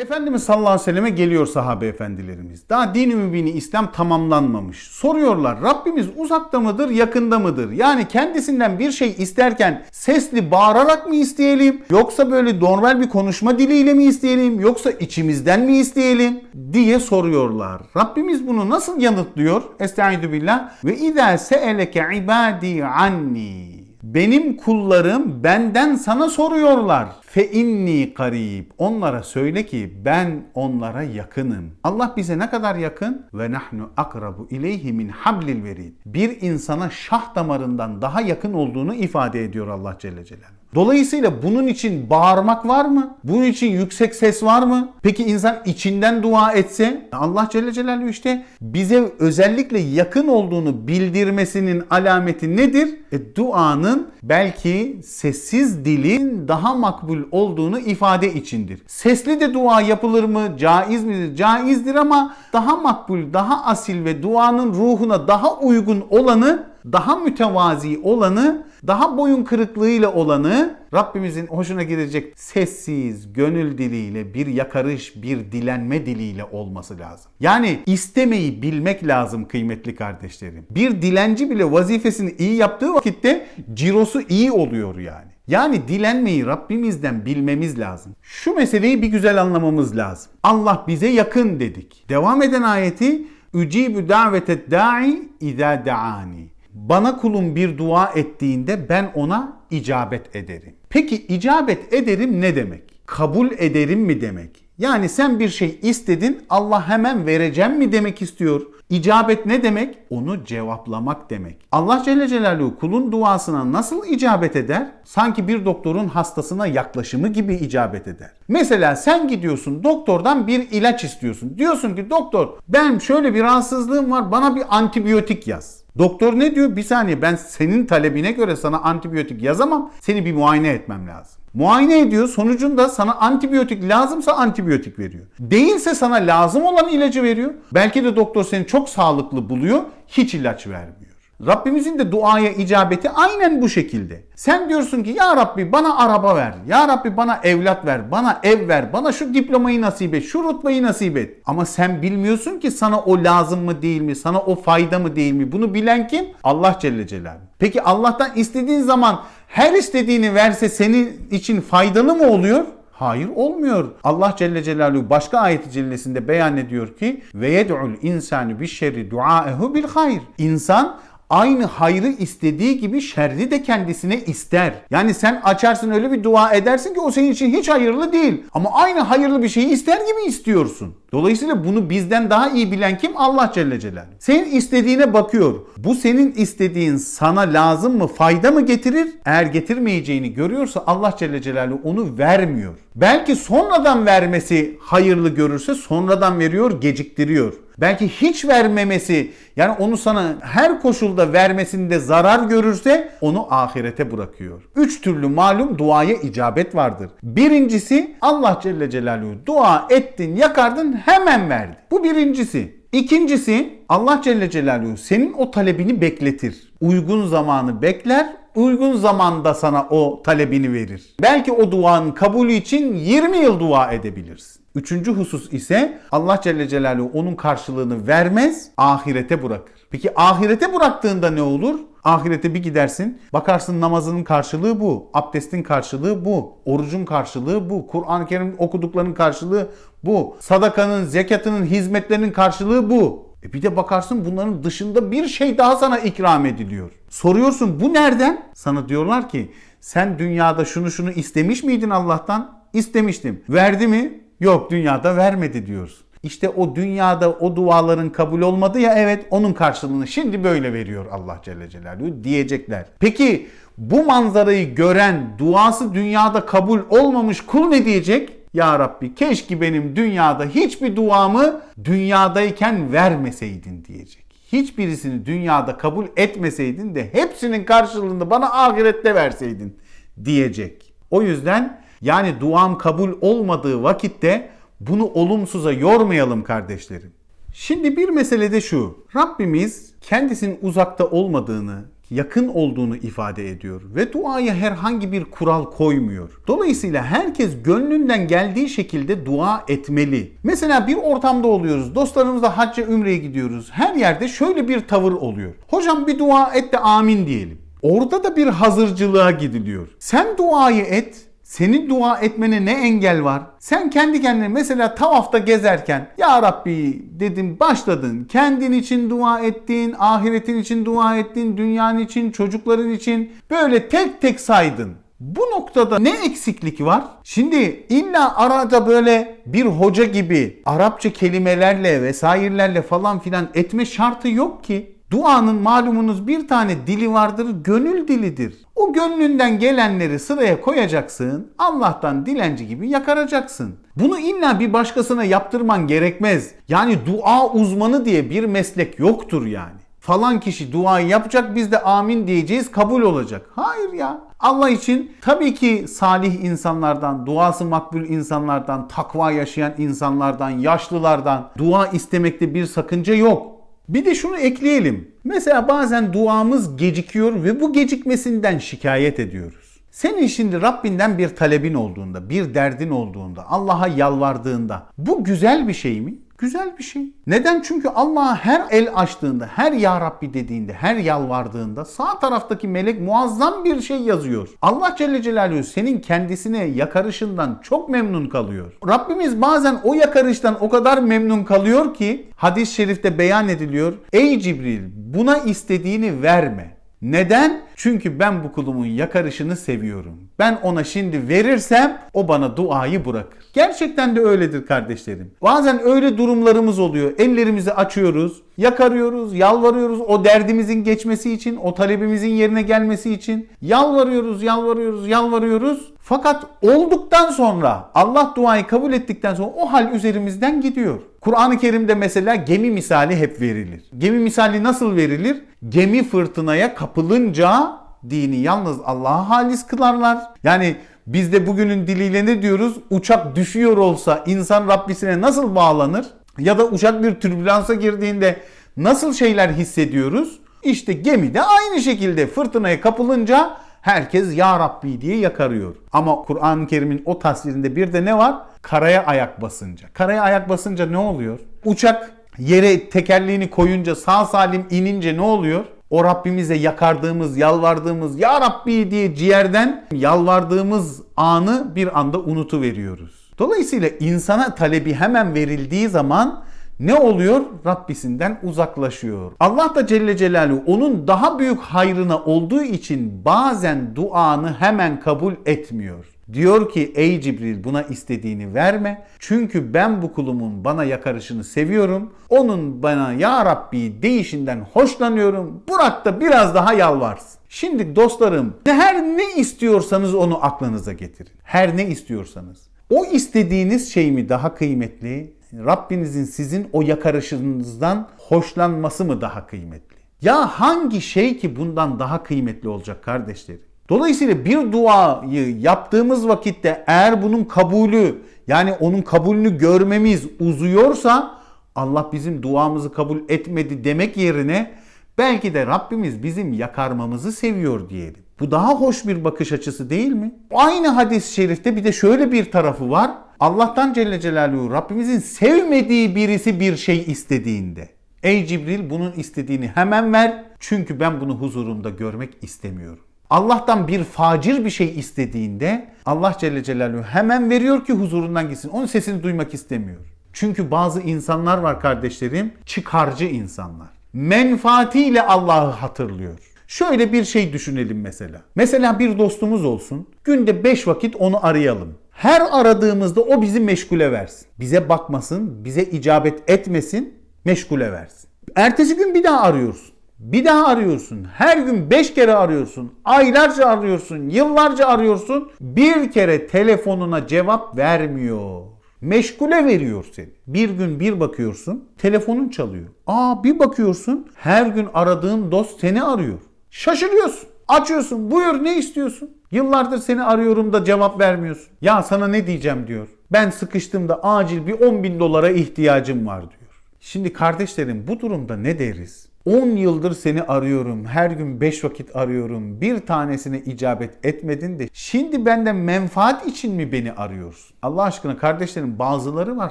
Efendimiz sallallahu aleyhi ve selleme geliyor sahabe efendilerimiz. Daha din-i mübini İslam tamamlanmamış. Soruyorlar Rabbimiz uzakta mıdır yakında mıdır? Yani kendisinden bir şey isterken sesli bağırarak mı isteyelim? Yoksa böyle normal bir konuşma diliyle mi isteyelim? Yoksa içimizden mi isteyelim? diye soruyorlar. Rabbimiz bunu nasıl yanıtlıyor? Estaizu billah. Ve izâ se'eleke ibâdî anni. Benim kullarım benden sana soruyorlar. Fe inni karib. Onlara söyle ki ben onlara yakınım. Allah bize ne kadar yakın? Ve nahnu akrabu ileyhi min hablil verid. Bir insana şah damarından daha yakın olduğunu ifade ediyor Allah Celle Celaluhu. Dolayısıyla bunun için bağırmak var mı? Bunun için yüksek ses var mı? Peki insan içinden dua etse Allah Celle Celaluhu işte bize özellikle yakın olduğunu bildirmesinin alameti nedir? E, duanın belki sessiz dilin daha makbul olduğunu ifade içindir. Sesli de dua yapılır mı? Caiz midir? Caizdir ama daha makbul, daha asil ve duanın ruhuna daha uygun olanı daha mütevazi olanı, daha boyun kırıklığıyla olanı Rabbimizin hoşuna gidecek sessiz, gönül diliyle, bir yakarış, bir dilenme diliyle olması lazım. Yani istemeyi bilmek lazım kıymetli kardeşlerim. Bir dilenci bile vazifesini iyi yaptığı vakitte cirosu iyi oluyor yani. Yani dilenmeyi Rabbimizden bilmemiz lazım. Şu meseleyi bir güzel anlamamız lazım. Allah bize yakın dedik. Devam eden ayeti Ücibü davetet da'i izâ da'ani. Bana kulum bir dua ettiğinde ben ona icabet ederim. Peki icabet ederim ne demek? Kabul ederim mi demek? Yani sen bir şey istedin Allah hemen vereceğim mi demek istiyor. İcabet ne demek? Onu cevaplamak demek. Allah Celle Celaluhu kulun duasına nasıl icabet eder? Sanki bir doktorun hastasına yaklaşımı gibi icabet eder. Mesela sen gidiyorsun doktordan bir ilaç istiyorsun. Diyorsun ki doktor ben şöyle bir rahatsızlığım var bana bir antibiyotik yaz. Doktor ne diyor? Bir saniye ben senin talebine göre sana antibiyotik yazamam. Seni bir muayene etmem lazım. Muayene ediyor. Sonucunda sana antibiyotik lazımsa antibiyotik veriyor. Değilse sana lazım olan ilacı veriyor. Belki de doktor seni çok sağlıklı buluyor. Hiç ilaç vermiyor. Rabbimizin de duaya icabeti aynen bu şekilde. Sen diyorsun ki ya Rabbi bana araba ver. Ya Rabbi bana evlat ver. Bana ev ver. Bana şu diplomayı nasip et. Şu rutbayı nasip et. Ama sen bilmiyorsun ki sana o lazım mı değil mi? Sana o fayda mı değil mi? Bunu bilen kim? Allah Celle Celaluhu. Peki Allah'tan istediğin zaman her istediğini verse senin için faydalı mı oluyor? Hayır olmuyor. Allah Celle Celaluhu başka ayet-i cellesinde beyan ediyor ki ve yed'ul insanu bi şerri duaehu bil hayr. İnsan aynı hayrı istediği gibi şerri de kendisine ister. Yani sen açarsın öyle bir dua edersin ki o senin için hiç hayırlı değil. Ama aynı hayırlı bir şeyi ister gibi istiyorsun. Dolayısıyla bunu bizden daha iyi bilen kim? Allah Celle Celaluhu. Senin istediğine bakıyor. Bu senin istediğin sana lazım mı, fayda mı getirir? Eğer getirmeyeceğini görüyorsa Allah Celle Celaluhu onu vermiyor. Belki sonradan vermesi hayırlı görürse sonradan veriyor, geciktiriyor. Belki hiç vermemesi yani onu sana her koşulda vermesinde zarar görürse onu ahirete bırakıyor. Üç türlü malum duaya icabet vardır. Birincisi Allah Celle Celaluhu dua ettin yakardın hemen verdi. Bu birincisi. İkincisi Allah Celle Celaluhu senin o talebini bekletir. Uygun zamanı bekler, uygun zamanda sana o talebini verir. Belki o duanın kabulü için 20 yıl dua edebilirsin. Üçüncü husus ise Allah Celle Celaluhu onun karşılığını vermez, ahirete bırakır. Peki ahirete bıraktığında ne olur? Ahirete bir gidersin, bakarsın namazının karşılığı bu, abdestin karşılığı bu, orucun karşılığı bu, Kur'an-ı Kerim okuduklarının karşılığı bu, sadakanın, zekatının, hizmetlerinin karşılığı bu. E bir de bakarsın bunların dışında bir şey daha sana ikram ediliyor. Soruyorsun bu nereden? Sana diyorlar ki sen dünyada şunu şunu istemiş miydin Allah'tan? İstemiştim. Verdi mi? Yok dünyada vermedi diyorsun. İşte o dünyada o duaların kabul olmadı ya evet onun karşılığını şimdi böyle veriyor Allah Celle Celaluhu diyecekler. Peki bu manzarayı gören duası dünyada kabul olmamış kul ne diyecek? Ya Rabbi keşke benim dünyada hiçbir duamı dünyadayken vermeseydin diyecek. Hiçbirisini dünyada kabul etmeseydin de hepsinin karşılığını bana ahirette verseydin diyecek. O yüzden yani duam kabul olmadığı vakitte bunu olumsuza yormayalım kardeşlerim. Şimdi bir mesele de şu. Rabbimiz kendisinin uzakta olmadığını, yakın olduğunu ifade ediyor ve duaya herhangi bir kural koymuyor. Dolayısıyla herkes gönlünden geldiği şekilde dua etmeli. Mesela bir ortamda oluyoruz. Dostlarımızla hacca ümreye gidiyoruz. Her yerde şöyle bir tavır oluyor. Hocam bir dua et de amin diyelim. Orada da bir hazırcılığa gidiliyor. Sen duayı et, senin dua etmene ne engel var? Sen kendi kendine mesela tavafta gezerken Ya Rabbi dedim başladın. Kendin için dua ettin, ahiretin için dua ettin, dünyanın için, çocukların için böyle tek tek saydın. Bu noktada ne eksiklik var? Şimdi illa arada böyle bir hoca gibi Arapça kelimelerle vesairelerle falan filan etme şartı yok ki. Duanın malumunuz bir tane dili vardır, gönül dilidir. O gönlünden gelenleri sıraya koyacaksın, Allah'tan dilenci gibi yakaracaksın. Bunu illa bir başkasına yaptırman gerekmez. Yani dua uzmanı diye bir meslek yoktur yani. Falan kişi duayı yapacak biz de amin diyeceğiz kabul olacak. Hayır ya. Allah için tabii ki salih insanlardan, duası makbul insanlardan, takva yaşayan insanlardan, yaşlılardan dua istemekte bir sakınca yok. Bir de şunu ekleyelim. Mesela bazen duamız gecikiyor ve bu gecikmesinden şikayet ediyoruz. Senin şimdi Rabbinden bir talebin olduğunda, bir derdin olduğunda, Allah'a yalvardığında bu güzel bir şey mi? Güzel bir şey. Neden? Çünkü Allah'a her el açtığında, her Ya Rabbi dediğinde, her yalvardığında sağ taraftaki melek muazzam bir şey yazıyor. Allah Celle Celaluhu senin kendisine yakarışından çok memnun kalıyor. Rabbimiz bazen o yakarıştan o kadar memnun kalıyor ki hadis-i şerifte beyan ediliyor. Ey Cibril buna istediğini verme. Neden? Çünkü ben bu kulumun yakarışını seviyorum. Ben ona şimdi verirsem o bana duayı bırakır. Gerçekten de öyledir kardeşlerim. Bazen öyle durumlarımız oluyor. Ellerimizi açıyoruz, yakarıyoruz, yalvarıyoruz o derdimizin geçmesi için, o talebimizin yerine gelmesi için. Yalvarıyoruz, yalvarıyoruz, yalvarıyoruz. Fakat olduktan sonra Allah duayı kabul ettikten sonra o hal üzerimizden gidiyor. Kur'an-ı Kerim'de mesela gemi misali hep verilir. Gemi misali nasıl verilir? Gemi fırtınaya kapılınca dini yalnız Allah'a halis kılarlar. Yani biz de bugünün diliyle ne diyoruz? Uçak düşüyor olsa insan Rabbisine nasıl bağlanır? Ya da uçak bir türbülansa girdiğinde nasıl şeyler hissediyoruz? İşte gemide aynı şekilde fırtınaya kapılınca herkes Ya Rabbi diye yakarıyor. Ama Kur'an-ı Kerim'in o tasvirinde bir de ne var? Karaya ayak basınca. Karaya ayak basınca ne oluyor? Uçak yere tekerleğini koyunca sağ salim inince ne oluyor? O Rabbimize yakardığımız, yalvardığımız Ya Rabbi diye ciğerden yalvardığımız anı bir anda unutuveriyoruz. Dolayısıyla insana talebi hemen verildiği zaman ne oluyor? Rabbisinden uzaklaşıyor. Allah da Celle Celaluhu onun daha büyük hayrına olduğu için bazen duanı hemen kabul etmiyor. Diyor ki ey Cibril buna istediğini verme. Çünkü ben bu kulumun bana yakarışını seviyorum. Onun bana ya Rabbi deyişinden hoşlanıyorum. Bırak da biraz daha yalvarsın. Şimdi dostlarım her ne istiyorsanız onu aklınıza getirin. Her ne istiyorsanız. O istediğiniz şey mi daha kıymetli? Rabbinizin sizin o yakarışınızdan hoşlanması mı daha kıymetli? Ya hangi şey ki bundan daha kıymetli olacak kardeşlerim? Dolayısıyla bir duayı yaptığımız vakitte eğer bunun kabulü yani onun kabulünü görmemiz uzuyorsa Allah bizim duamızı kabul etmedi demek yerine belki de Rabbimiz bizim yakarmamızı seviyor diyelim. Bu daha hoş bir bakış açısı değil mi? Aynı hadis-i şerifte bir de şöyle bir tarafı var. Allah'tan Celle Celaluhu Rabbimizin sevmediği birisi bir şey istediğinde. Ey Cibril bunun istediğini hemen ver çünkü ben bunu huzurumda görmek istemiyorum. Allah'tan bir facir bir şey istediğinde Allah Celle Celaluhu hemen veriyor ki huzurundan gitsin. Onun sesini duymak istemiyor. Çünkü bazı insanlar var kardeşlerim, çıkarcı insanlar. Menfaatiyle Allah'ı hatırlıyor. Şöyle bir şey düşünelim mesela. Mesela bir dostumuz olsun. Günde 5 vakit onu arayalım. Her aradığımızda o bizi meşgule versin. Bize bakmasın, bize icabet etmesin, meşgule versin. Ertesi gün bir daha arıyorsun. Bir daha arıyorsun. Her gün 5 kere arıyorsun. Aylarca arıyorsun. Yıllarca arıyorsun. Bir kere telefonuna cevap vermiyor. Meşgule veriyor seni. Bir gün bir bakıyorsun telefonun çalıyor. Aa bir bakıyorsun her gün aradığın dost seni arıyor. Şaşırıyorsun. Açıyorsun buyur ne istiyorsun? Yıllardır seni arıyorum da cevap vermiyorsun. Ya sana ne diyeceğim diyor. Ben sıkıştığımda acil bir 10 bin dolara ihtiyacım var diyor. Şimdi kardeşlerim bu durumda ne deriz? 10 yıldır seni arıyorum. Her gün 5 vakit arıyorum. Bir tanesine icabet etmedin de şimdi benden menfaat için mi beni arıyorsun? Allah aşkına kardeşlerim bazıları var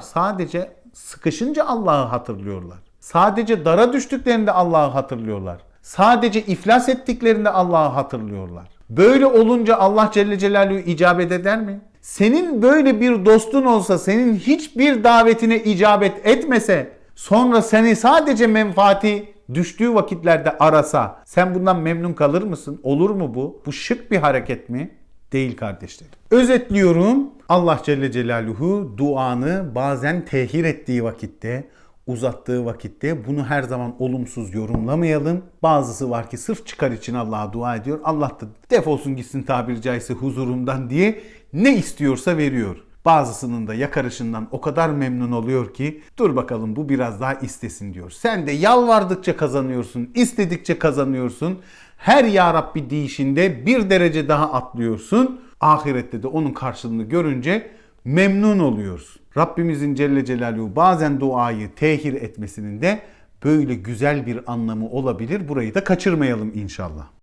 sadece sıkışınca Allah'ı hatırlıyorlar. Sadece dara düştüklerinde Allah'ı hatırlıyorlar. Sadece iflas ettiklerinde Allah'ı hatırlıyorlar. Böyle olunca Allah Celle Celaluhu icabet eder mi? Senin böyle bir dostun olsa, senin hiçbir davetine icabet etmese, sonra seni sadece menfaati düştüğü vakitlerde arasa, sen bundan memnun kalır mısın? Olur mu bu? Bu şık bir hareket mi? Değil kardeşlerim. Özetliyorum. Allah Celle Celaluhu duanı bazen tehir ettiği vakitte, uzattığı vakitte bunu her zaman olumsuz yorumlamayalım. Bazısı var ki sırf çıkar için Allah'a dua ediyor. Allah da defolsun gitsin tabiri caizse huzurumdan diye ne istiyorsa veriyor. Bazısının da yakarışından o kadar memnun oluyor ki dur bakalım bu biraz daha istesin diyor. Sen de yalvardıkça kazanıyorsun, istedikçe kazanıyorsun. Her ya Rabbi deyişinde bir derece daha atlıyorsun. Ahirette de onun karşılığını görünce memnun oluyorsun. Rabbimizin Celle Celaluhu bazen duayı tehir etmesinin de böyle güzel bir anlamı olabilir. Burayı da kaçırmayalım inşallah.